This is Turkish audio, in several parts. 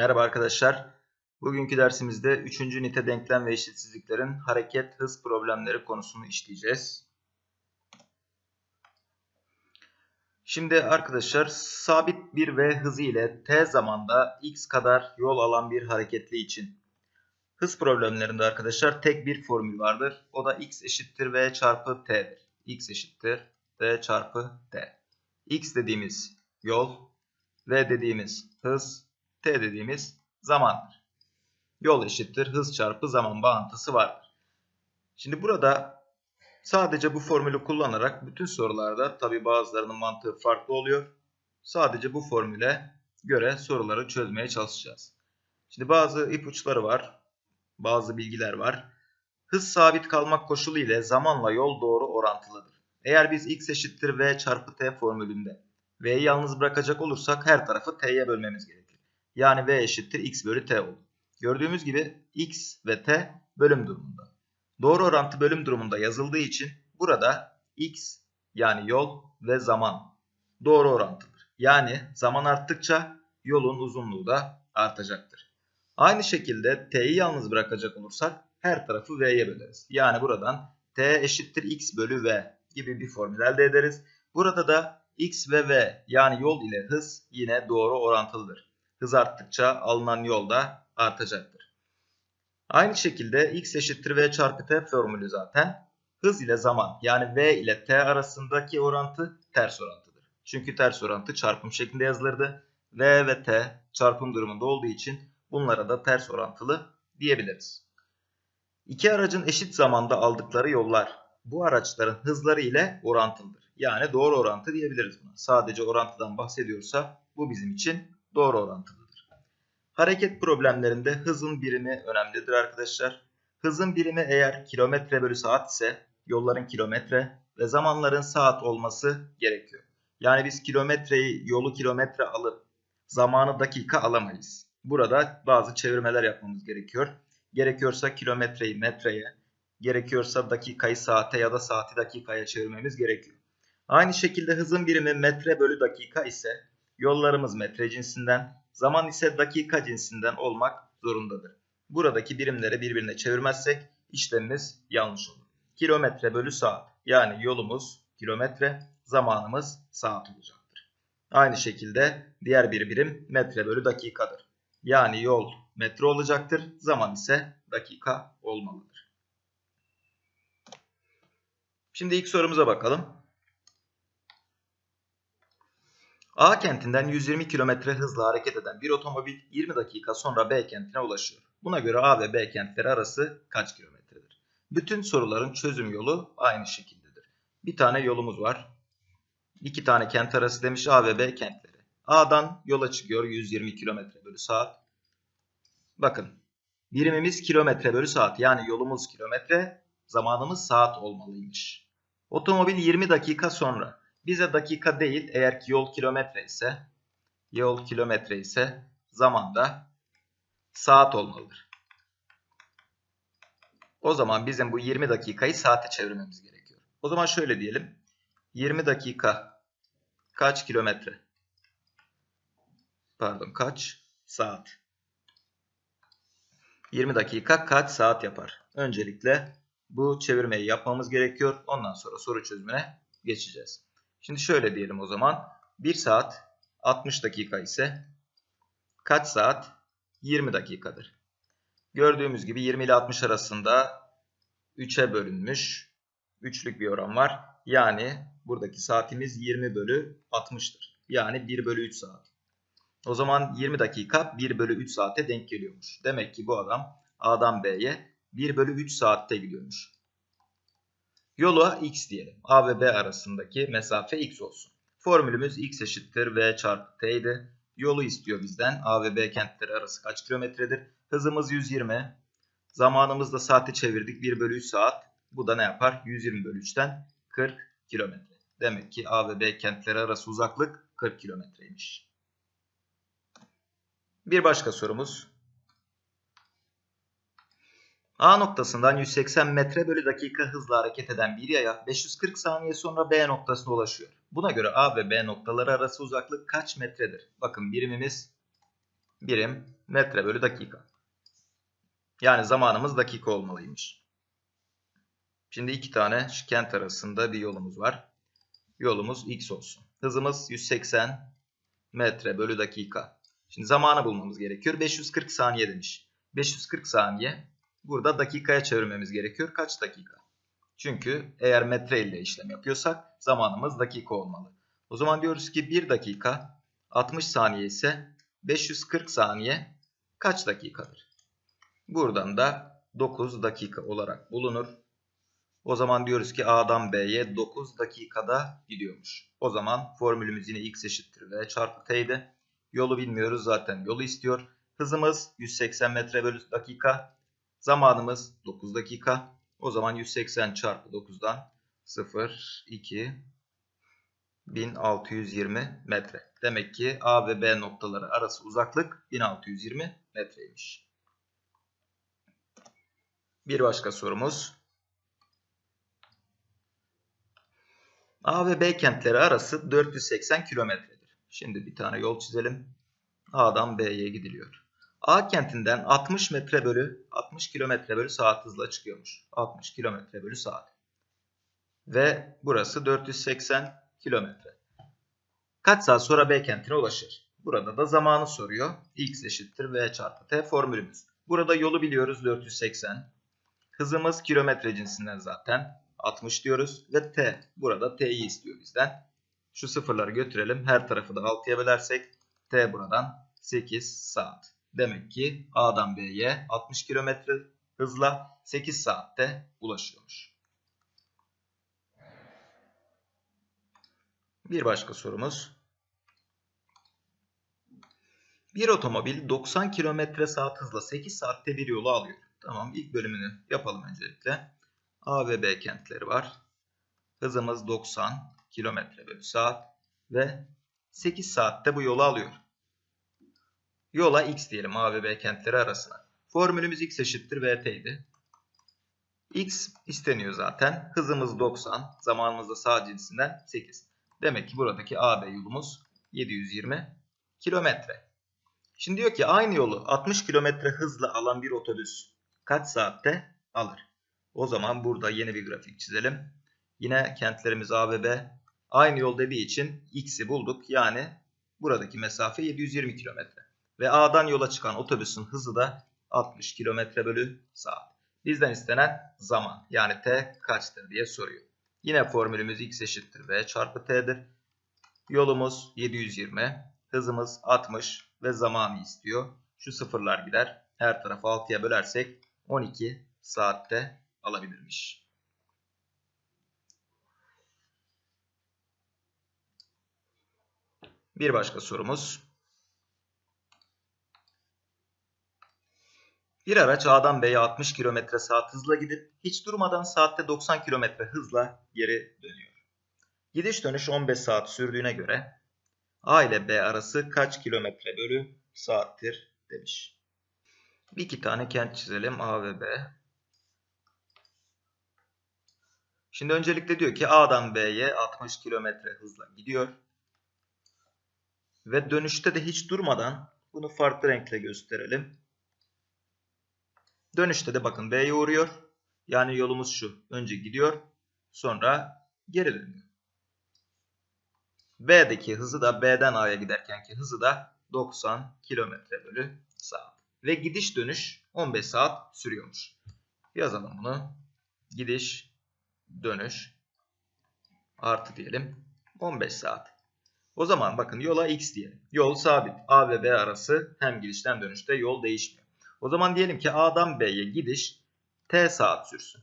Merhaba arkadaşlar. Bugünkü dersimizde 3. nite denklem ve eşitsizliklerin hareket hız problemleri konusunu işleyeceğiz. Şimdi arkadaşlar sabit bir v hızı ile t zamanda x kadar yol alan bir hareketli için hız problemlerinde arkadaşlar tek bir formül vardır. O da x eşittir v çarpı t'dir. x eşittir v çarpı t. x dediğimiz yol, v dediğimiz hız, t dediğimiz zamandır. Yol eşittir hız çarpı zaman bağıntısı vardır. Şimdi burada sadece bu formülü kullanarak bütün sorularda tabi bazılarının mantığı farklı oluyor. Sadece bu formüle göre soruları çözmeye çalışacağız. Şimdi bazı ipuçları var. Bazı bilgiler var. Hız sabit kalmak koşulu ile zamanla yol doğru orantılıdır. Eğer biz x eşittir v çarpı t formülünde v'yi yalnız bırakacak olursak her tarafı t'ye bölmemiz gerekir. Yani v eşittir x bölü t olur. Gördüğümüz gibi x ve t bölüm durumunda. Doğru orantı bölüm durumunda yazıldığı için burada x yani yol ve zaman doğru orantıdır. Yani zaman arttıkça yolun uzunluğu da artacaktır. Aynı şekilde t'yi yalnız bırakacak olursak her tarafı v'ye böleriz. Yani buradan t eşittir x bölü v gibi bir formül elde ederiz. Burada da x ve v yani yol ile hız yine doğru orantılıdır. Hız arttıkça alınan yol da artacaktır. Aynı şekilde x eşittir v çarpı t formülü zaten hız ile zaman yani v ile t arasındaki orantı ters orantıdır. Çünkü ters orantı çarpım şeklinde yazılırdı. v ve t çarpım durumunda olduğu için bunlara da ters orantılı diyebiliriz. İki aracın eşit zamanda aldıkları yollar bu araçların hızları ile orantılıdır. Yani doğru orantı diyebiliriz buna. Sadece orantıdan bahsediyorsa bu bizim için doğru orantılıdır. Hareket problemlerinde hızın birimi önemlidir arkadaşlar. Hızın birimi eğer kilometre bölü saat ise yolların kilometre ve zamanların saat olması gerekiyor. Yani biz kilometreyi yolu kilometre alıp zamanı dakika alamayız. Burada bazı çevirmeler yapmamız gerekiyor. Gerekiyorsa kilometreyi metreye, gerekiyorsa dakikayı saate ya da saati dakikaya çevirmemiz gerekiyor. Aynı şekilde hızın birimi metre bölü dakika ise yollarımız metre cinsinden, zaman ise dakika cinsinden olmak zorundadır. Buradaki birimleri birbirine çevirmezsek işlemimiz yanlış olur. Kilometre bölü saat yani yolumuz kilometre, zamanımız saat olacaktır. Aynı şekilde diğer bir birim metre bölü dakikadır. Yani yol metre olacaktır, zaman ise dakika olmalıdır. Şimdi ilk sorumuza bakalım. A kentinden 120 km hızla hareket eden bir otomobil 20 dakika sonra B kentine ulaşıyor. Buna göre A ve B kentleri arası kaç kilometredir? Bütün soruların çözüm yolu aynı şekildedir. Bir tane yolumuz var. İki tane kent arası demiş A ve B kentleri. A'dan yola çıkıyor 120 km bölü saat. Bakın birimimiz kilometre bölü saat yani yolumuz kilometre zamanımız saat olmalıymış. Otomobil 20 dakika sonra bize dakika değil eğer ki yol kilometre ise yol kilometre ise zamanda saat olmalıdır. O zaman bizim bu 20 dakikayı saate çevirmemiz gerekiyor. O zaman şöyle diyelim. 20 dakika kaç kilometre? Pardon kaç saat? 20 dakika kaç saat yapar? Öncelikle bu çevirmeyi yapmamız gerekiyor. Ondan sonra soru çözümüne geçeceğiz. Şimdi şöyle diyelim o zaman. 1 saat 60 dakika ise kaç saat? 20 dakikadır. Gördüğümüz gibi 20 ile 60 arasında 3'e bölünmüş. Üçlük bir oran var. Yani buradaki saatimiz 20 bölü 60'tır. Yani 1 bölü 3 saat. O zaman 20 dakika 1 bölü 3 saate denk geliyormuş. Demek ki bu adam A'dan B'ye 1 bölü 3 saatte gidiyormuş. Yola x diyelim. A ve B arasındaki mesafe x olsun. Formülümüz x eşittir v çarpı t idi. Yolu istiyor bizden. A ve B kentleri arası kaç kilometredir? Hızımız 120. Zamanımızda saate çevirdik. 1 bölü 3 saat. Bu da ne yapar? 120 bölü 3'ten 40 kilometre. Demek ki A ve B kentleri arası uzaklık 40 kilometreymiş. Bir başka sorumuz. A noktasından 180 metre bölü dakika hızla hareket eden bir yaya 540 saniye sonra B noktasına ulaşıyor. Buna göre A ve B noktaları arası uzaklık kaç metredir? Bakın birimimiz birim metre bölü dakika. Yani zamanımız dakika olmalıymış. Şimdi iki tane kent arasında bir yolumuz var. Yolumuz x olsun. Hızımız 180 metre bölü dakika. Şimdi zamanı bulmamız gerekiyor. 540 saniye demiş. 540 saniye. Burada dakikaya çevirmemiz gerekiyor. Kaç dakika? Çünkü eğer metre ile işlem yapıyorsak zamanımız dakika olmalı. O zaman diyoruz ki 1 dakika 60 saniye ise 540 saniye kaç dakikadır? Buradan da 9 dakika olarak bulunur. O zaman diyoruz ki A'dan B'ye 9 dakikada gidiyormuş. O zaman formülümüz yine x eşittir v çarpı t'ydi. Yolu bilmiyoruz zaten yolu istiyor. Hızımız 180 metre bölü dakika. Zamanımız 9 dakika. O zaman 180 çarpı 9'dan 0, 2, 1620 metre. Demek ki A ve B noktaları arası uzaklık 1620 metreymiş. Bir başka sorumuz. A ve B kentleri arası 480 kilometredir. Şimdi bir tane yol çizelim. A'dan B'ye gidiliyor. A kentinden 60 metre bölü 60 kilometre bölü saat hızla çıkıyormuş. 60 kilometre bölü saat. Ve burası 480 kilometre. Kaç saat sonra B kentine ulaşır? Burada da zamanı soruyor. X eşittir V çarpı T formülümüz. Burada yolu biliyoruz 480. Hızımız kilometre cinsinden zaten. 60 diyoruz ve T. Burada T'yi istiyor bizden. Şu sıfırları götürelim. Her tarafı da 6'ya bölersek T buradan 8 saat. Demek ki A'dan B'ye 60 km hızla 8 saatte ulaşıyormuş. Bir başka sorumuz. Bir otomobil 90 km saat hızla 8 saatte bir yolu alıyor. Tamam ilk bölümünü yapalım öncelikle. A ve B kentleri var. Hızımız 90 km bölü saat ve 8 saatte bu yolu alıyor. Yola x diyelim A ve B kentleri arasına. Formülümüz x eşittir vt idi. x isteniyor zaten. Hızımız 90. Zamanımız da sağ cinsinden 8. Demek ki buradaki AB yolumuz 720 kilometre. Şimdi diyor ki aynı yolu 60 kilometre hızla alan bir otobüs kaç saatte alır? O zaman burada yeni bir grafik çizelim. Yine kentlerimiz A ve B. Aynı yol dediği için x'i bulduk. Yani buradaki mesafe 720 kilometre. Ve A'dan yola çıkan otobüsün hızı da 60 kilometre bölü saat. Bizden istenen zaman yani t kaçtır diye soruyor. Yine formülümüz x eşittir v çarpı t'dir. Yolumuz 720, hızımız 60 ve zamanı istiyor. Şu sıfırlar gider. Her tarafı 6'ya bölersek 12 saatte alabilirmiş. Bir başka sorumuz. Bir araç A'dan B'ye 60 km saat hızla gidip hiç durmadan saatte 90 km hızla geri dönüyor. Gidiş dönüş 15 saat sürdüğüne göre A ile B arası kaç kilometre bölü saattir demiş. Bir iki tane kent çizelim A ve B. Şimdi öncelikle diyor ki A'dan B'ye 60 km hızla gidiyor. Ve dönüşte de hiç durmadan bunu farklı renkle gösterelim. Dönüşte de bakın B'ye uğruyor. Yani yolumuz şu. Önce gidiyor. Sonra geri dönüyor. B'deki hızı da B'den A'ya giderkenki hızı da 90 km bölü saat. Ve gidiş dönüş 15 saat sürüyormuş. Yazalım bunu. Gidiş dönüş artı diyelim 15 saat. O zaman bakın yola x diyelim. Yol sabit. A ve B arası hem gidişten dönüşte yol değişmiyor. O zaman diyelim ki A'dan B'ye gidiş T saat sürsün.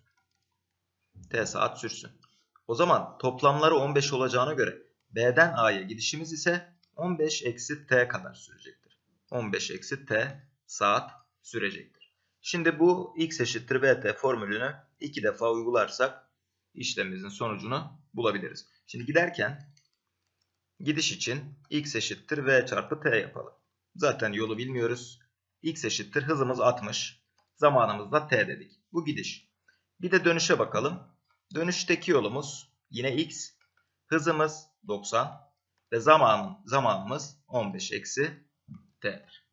T saat sürsün. O zaman toplamları 15 olacağına göre B'den A'ya gidişimiz ise 15 eksi T kadar sürecektir. 15 eksi T saat sürecektir. Şimdi bu x eşittir vt formülünü iki defa uygularsak işlemimizin sonucunu bulabiliriz. Şimdi giderken gidiş için x eşittir v çarpı t yapalım. Zaten yolu bilmiyoruz x eşittir hızımız 60. Zamanımız da t dedik. Bu gidiş. Bir de dönüşe bakalım. Dönüşteki yolumuz yine x. Hızımız 90 ve zaman, zamanımız 15 eksi t'dir.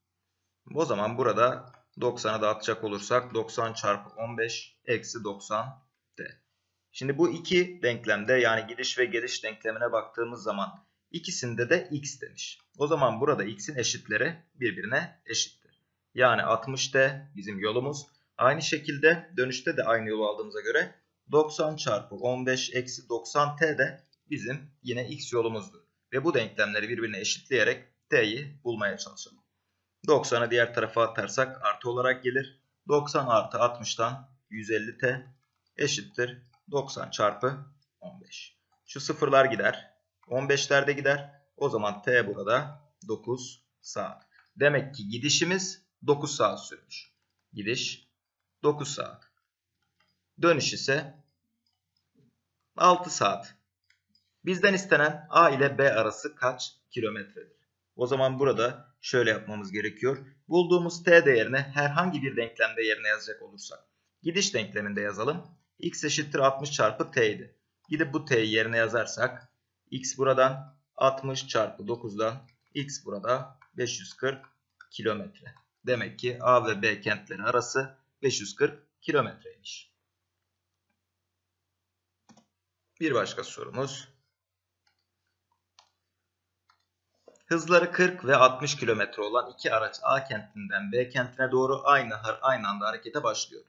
O zaman burada 90'a dağıtacak olursak 90 çarpı 15 eksi 90 t. Şimdi bu iki denklemde yani gidiş ve geliş denklemine baktığımız zaman ikisinde de x demiş. O zaman burada x'in eşitleri birbirine eşittir. Yani 60t bizim yolumuz. Aynı şekilde dönüşte de aynı yolu aldığımıza göre 90 çarpı 15 eksi 90t de bizim yine x yolumuzdur. Ve bu denklemleri birbirine eşitleyerek t'yi bulmaya çalışalım. 90'ı diğer tarafa atarsak artı olarak gelir. 90 artı 60'tan 150t eşittir 90 çarpı 15. Şu sıfırlar gider. 15'ler de gider. O zaman t burada 9 saat. Demek ki gidişimiz 9 saat sürmüş. Gidiş 9 saat. Dönüş ise 6 saat. Bizden istenen A ile B arası kaç kilometredir? O zaman burada şöyle yapmamız gerekiyor. Bulduğumuz t değerini herhangi bir denklemde yerine yazacak olursak. Gidiş denkleminde yazalım. x eşittir 60 çarpı t idi. Gidip bu t'yi yerine yazarsak x buradan 60 çarpı 9'dan x burada 540 kilometre. Demek ki A ve B kentleri arası 540 kilometreymiş. Bir başka sorumuz. Hızları 40 ve 60 km olan iki araç A kentinden B kentine doğru aynı aynı anda harekete başlıyor.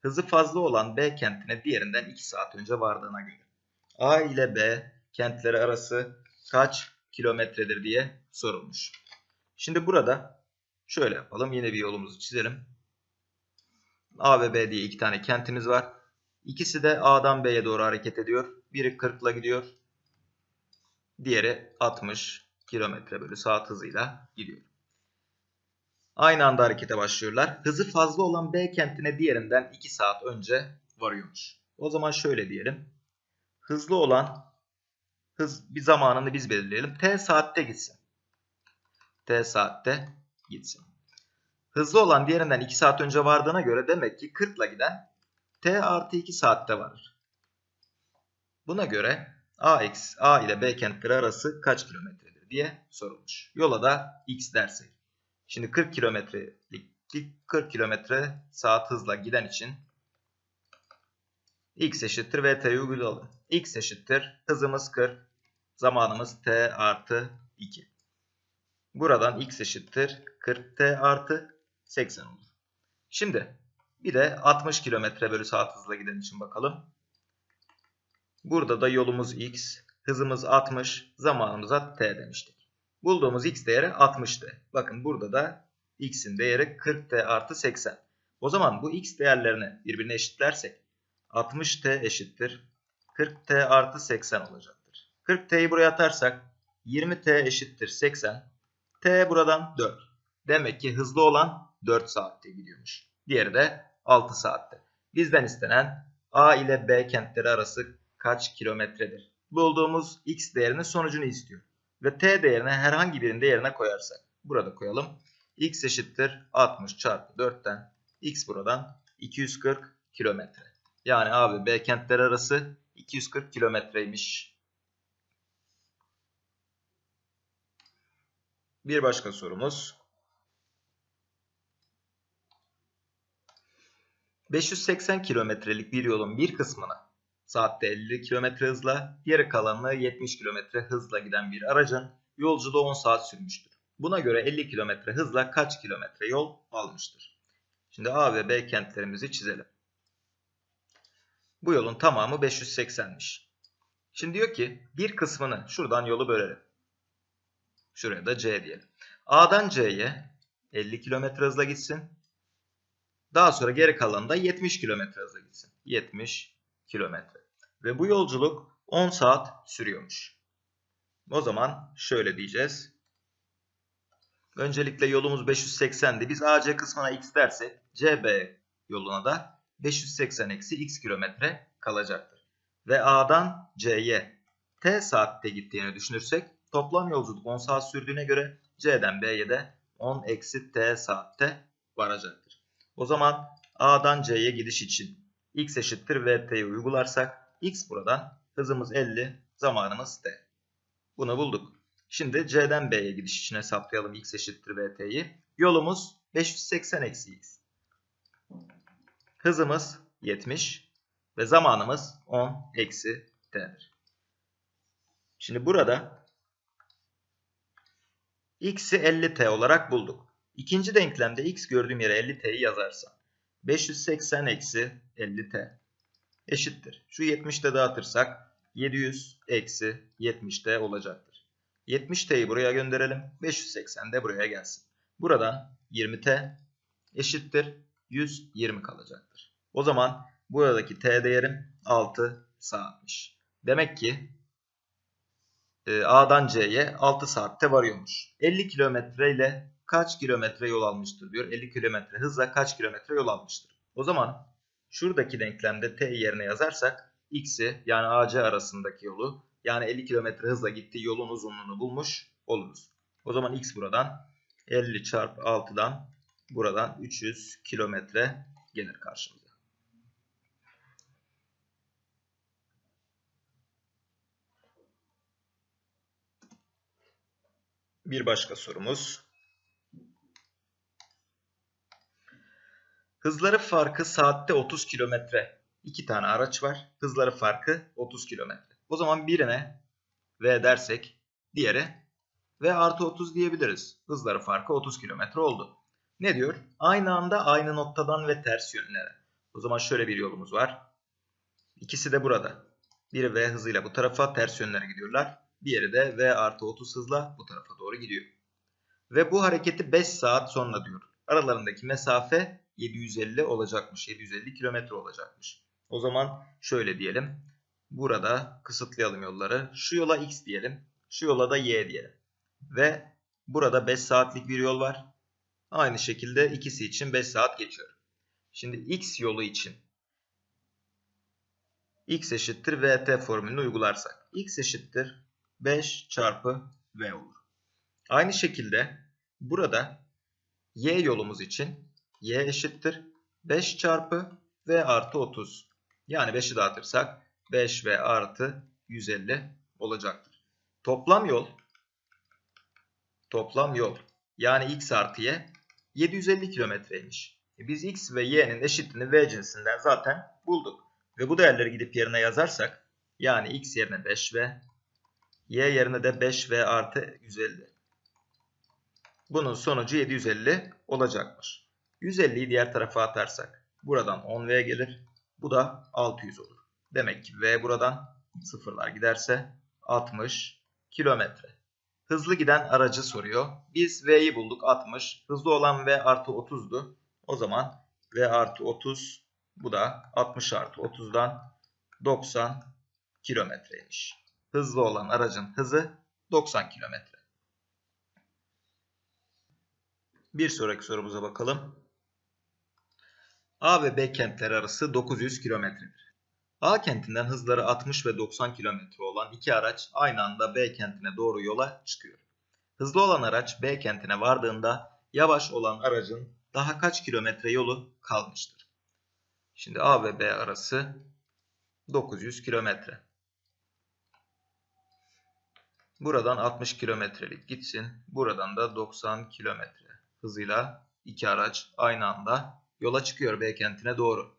Hızı fazla olan B kentine diğerinden 2 saat önce vardığına göre. A ile B kentleri arası kaç kilometredir diye sorulmuş. Şimdi burada şöyle yapalım. Yine bir yolumuzu çizelim. A ve B diye iki tane kentimiz var. İkisi de A'dan B'ye doğru hareket ediyor. Biri 40 ile gidiyor. Diğeri 60 kilometre bölü saat hızıyla gidiyor. Aynı anda harekete başlıyorlar. Hızı fazla olan B kentine diğerinden 2 saat önce varıyormuş. O zaman şöyle diyelim. Hızlı olan hız bir zamanını biz belirleyelim. T saatte gitsin. T saatte gitsin. Hızlı olan diğerinden 2 saat önce vardığına göre demek ki 40 ile giden T artı 2 saatte varır. Buna göre A, A ile B kentleri arası kaç kilometredir diye sorulmuş. Yola da X dersek. Şimdi 40 kilometrelik 40 kilometre saat hızla giden için X eşittir VT'yi uygulayalım. X eşittir hızımız 40, zamanımız T artı 2. Buradan X eşittir 40T artı 80 olur. Şimdi bir de 60 km bölü saat hızla giden için bakalım. Burada da yolumuz x, hızımız 60, zamanımıza t demiştik. Bulduğumuz x değeri 60'tı. Bakın burada da x'in değeri 40t artı 80. O zaman bu x değerlerini birbirine eşitlersek 60t eşittir 40t artı 80 olacaktır. 40t'yi buraya atarsak 20t eşittir 80. t buradan 4. Demek ki hızlı olan 4 saatte gidiyormuş. Diğeri de 6 saatte. Bizden istenen A ile B kentleri arası kaç kilometredir? Bulduğumuz x değerinin sonucunu istiyor. Ve t değerini herhangi birinde yerine koyarsak. Burada koyalım. x eşittir 60 çarpı 4'ten x buradan 240 kilometre. Yani A ve B kentleri arası 240 kilometreymiş. Bir başka sorumuz. 580 kilometrelik bir yolun bir kısmını saatte 50 kilometre hızla, diğer kalanını 70 kilometre hızla giden bir aracın yolculuğu 10 saat sürmüştür. Buna göre 50 kilometre hızla kaç kilometre yol almıştır? Şimdi A ve B kentlerimizi çizelim. Bu yolun tamamı 580'miş. Şimdi diyor ki bir kısmını şuradan yolu bölelim. Şuraya da C diyelim. A'dan C'ye 50 kilometre hızla gitsin. Daha sonra geri kalan da 70 km hızla gitsin. 70 km. Ve bu yolculuk 10 saat sürüyormuş. O zaman şöyle diyeceğiz. Öncelikle yolumuz 580'di. Biz AC kısmına x dersek CB yoluna da 580 eksi x kilometre kalacaktır. Ve A'dan C'ye t saatte gittiğini düşünürsek toplam yolculuk 10 saat sürdüğüne göre C'den B'ye de 10 eksi t saatte varacaktır. O zaman A'dan C'ye gidiş için x eşittir vt'yi uygularsak x buradan hızımız 50 zamanımız t. Bunu bulduk. Şimdi C'den B'ye gidiş için hesaplayalım x eşittir vt'yi. Yolumuz 580 eksi x. Hızımız 70 ve zamanımız 10 eksi t'dir. Şimdi burada x'i 50t olarak bulduk. İkinci denklemde x gördüğüm yere 50t'yi yazarsam 580 eksi 50t eşittir. Şu 70'te dağıtırsak 700 eksi 70t olacaktır. 70t'yi buraya gönderelim. 580 de buraya gelsin. Buradan 20t eşittir 120 kalacaktır. O zaman buradaki t değerim 6 saatmiş. Demek ki A'dan C'ye 6 saatte varıyormuş. 50 kilometre ile kaç kilometre yol almıştır diyor. 50 kilometre hızla kaç kilometre yol almıştır. O zaman şuradaki denklemde t yerine yazarsak x'i yani AC arasındaki yolu yani 50 kilometre hızla gittiği yolun uzunluğunu bulmuş oluruz. O zaman x buradan 50 çarpı 6'dan buradan 300 kilometre gelir karşımıza. Bir başka sorumuz. Hızları farkı saatte 30 kilometre. İki tane araç var. Hızları farkı 30 kilometre. O zaman birine V dersek diğeri V artı 30 diyebiliriz. Hızları farkı 30 kilometre oldu. Ne diyor? Aynı anda aynı noktadan ve ters yönlere. O zaman şöyle bir yolumuz var. İkisi de burada. Biri V hızıyla bu tarafa ters yönlere gidiyorlar. Diğeri de V artı 30 hızla bu tarafa doğru gidiyor. Ve bu hareketi 5 saat sonra diyor. Aralarındaki mesafe 750 olacakmış. 750 kilometre olacakmış. O zaman şöyle diyelim. Burada kısıtlayalım yolları. Şu yola x diyelim. Şu yola da y diyelim. Ve burada 5 saatlik bir yol var. Aynı şekilde ikisi için 5 saat geçiyor. Şimdi x yolu için x eşittir vt formülünü uygularsak. x eşittir 5 çarpı v olur. Aynı şekilde burada y yolumuz için y eşittir 5 çarpı v artı 30. Yani 5'i dağıtırsak 5v artı 150 olacaktır. Toplam yol toplam yol yani x artı y 750 kilometreymiş. E biz x ve y'nin eşitliğini v cinsinden zaten bulduk. Ve bu değerleri gidip yerine yazarsak yani x yerine 5v y yerine de 5v artı 150. Bunun sonucu 750 olacakmış. 150'yi diğer tarafa atarsak buradan 10v gelir. Bu da 600 olur. Demek ki v buradan sıfırlar giderse 60 kilometre. Hızlı giden aracı soruyor. Biz v'yi bulduk 60. Hızlı olan v artı 30'du. O zaman v artı 30 bu da 60 artı 30'dan 90 kilometreymiş. Hızlı olan aracın hızı 90 kilometre. Bir sonraki sorumuza bakalım. A ve B kentler arası 900 kilometredir. A kentinden hızları 60 ve 90 kilometre olan iki araç aynı anda B kentine doğru yola çıkıyor. Hızlı olan araç B kentine vardığında yavaş olan aracın daha kaç kilometre yolu kalmıştır? Şimdi A ve B arası 900 kilometre. Buradan 60 kilometrelik gitsin. Buradan da 90 kilometre hızıyla iki araç aynı anda yola çıkıyor B kentine doğru.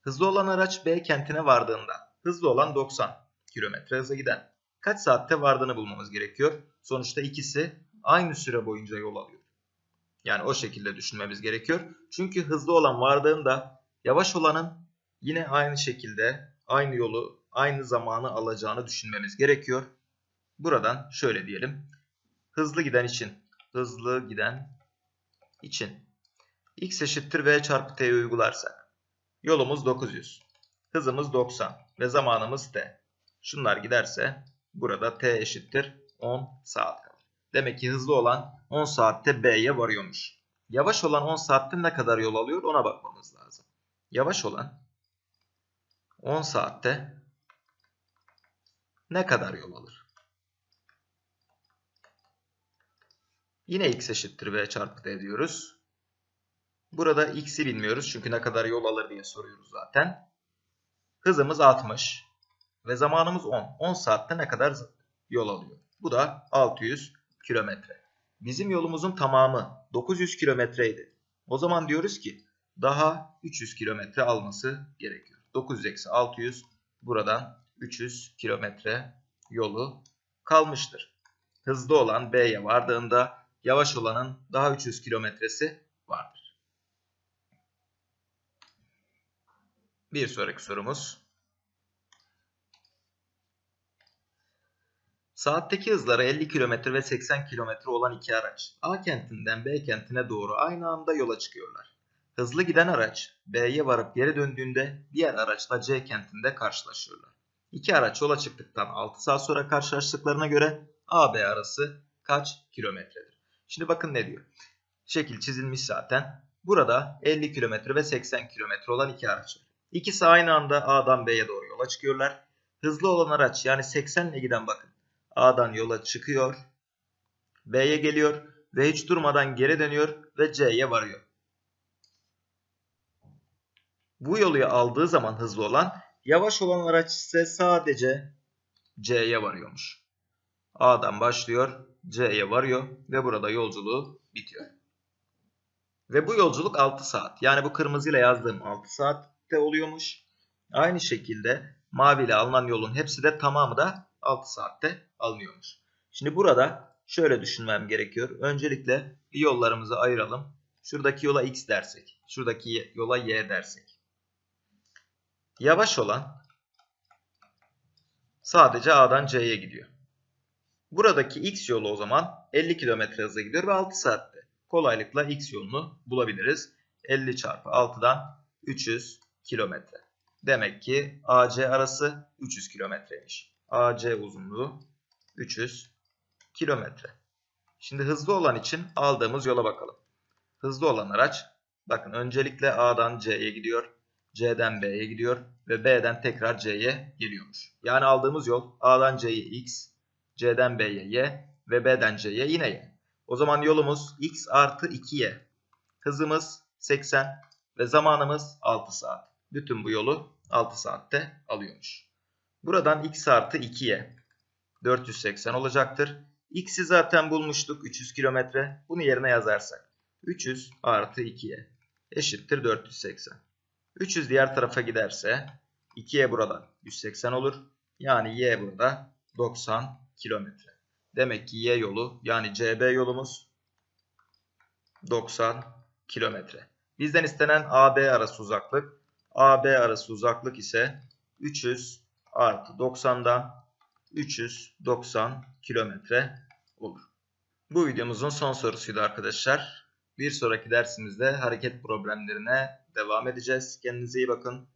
Hızlı olan araç B kentine vardığında hızlı olan 90 kilometre hıza giden. Kaç saatte vardığını bulmamız gerekiyor. Sonuçta ikisi aynı süre boyunca yol alıyor. Yani o şekilde düşünmemiz gerekiyor. Çünkü hızlı olan vardığında yavaş olanın yine aynı şekilde aynı yolu aynı zamanı alacağını düşünmemiz gerekiyor. Buradan şöyle diyelim. Hızlı giden için hızlı giden için x eşittir v çarpı t'yi uygularsak yolumuz 900, hızımız 90 ve zamanımız t. Şunlar giderse burada t eşittir 10 saat. Demek ki hızlı olan 10 saatte B'ye varıyormuş. Yavaş olan 10 saatte ne kadar yol alıyor ona bakmamız lazım. Yavaş olan 10 saatte ne kadar yol alır? Yine x eşittir v çarpı t diyoruz. Burada x'i bilmiyoruz çünkü ne kadar yol alır diye soruyoruz zaten. Hızımız 60 ve zamanımız 10. 10 saatte ne kadar yol alıyor? Bu da 600 kilometre. Bizim yolumuzun tamamı 900 kilometreydi. O zaman diyoruz ki daha 300 kilometre alması gerekiyor. 900 eksi 600 buradan 300 kilometre yolu kalmıştır. Hızlı olan B'ye vardığında yavaş olanın daha 300 kilometresi vardır. Bir sonraki sorumuz. Saatteki hızları 50 km ve 80 km olan iki araç A kentinden B kentine doğru aynı anda yola çıkıyorlar. Hızlı giden araç B'ye varıp geri döndüğünde diğer araçla C kentinde karşılaşıyorlar. İki araç yola çıktıktan 6 saat sonra karşılaştıklarına göre A-B arası kaç kilometredir? Şimdi bakın ne diyor. Şekil çizilmiş zaten. Burada 50 km ve 80 km olan iki araç var. İkisi aynı anda A'dan B'ye doğru yola çıkıyorlar. Hızlı olan araç yani 80 ile giden bakın. A'dan yola çıkıyor. B'ye geliyor ve hiç durmadan geri dönüyor ve C'ye varıyor. Bu yolu aldığı zaman hızlı olan, yavaş olan araç ise sadece C'ye varıyormuş. A'dan başlıyor, C'ye varıyor ve burada yolculuğu bitiyor. Ve bu yolculuk 6 saat. Yani bu kırmızıyla yazdığım 6 saatte oluyormuş. Aynı şekilde maviyle alınan yolun hepsi de tamamı da 6 saatte alınıyormuş. Şimdi burada şöyle düşünmem gerekiyor. Öncelikle yollarımızı ayıralım. Şuradaki yola x dersek. Şuradaki yola y dersek. Yavaş olan sadece A'dan C'ye gidiyor. Buradaki x yolu o zaman 50 km hızla gidiyor ve 6 saatte. Kolaylıkla x yolunu bulabiliriz. 50 çarpı 6'dan 300 kilometre. Demek ki AC arası 300 kilometreymiş. AC uzunluğu 300 kilometre. Şimdi hızlı olan için aldığımız yola bakalım. Hızlı olan araç bakın öncelikle A'dan C'ye gidiyor. C'den B'ye gidiyor ve B'den tekrar C'ye geliyormuş. Yani aldığımız yol A'dan C'ye X, C'den B'ye Y ve B'den C'ye yine Y. O zaman yolumuz X artı 2Y. Hızımız 80 ve zamanımız 6 saat. Bütün bu yolu 6 saatte alıyormuş. Buradan X artı 2Y 480 olacaktır. X'i zaten bulmuştuk 300 kilometre. Bunu yerine yazarsak 300 artı 2Y eşittir 480. 300 diğer tarafa giderse 2Y burada 180 olur. Yani Y burada 90 kilometre. Demek ki Y yolu yani CB yolumuz 90 kilometre. Bizden istenen AB arası uzaklık. AB arası uzaklık ise 300 artı 90'dan 390 kilometre olur. Bu videomuzun son sorusuydu arkadaşlar. Bir sonraki dersimizde hareket problemlerine devam edeceğiz. Kendinize iyi bakın.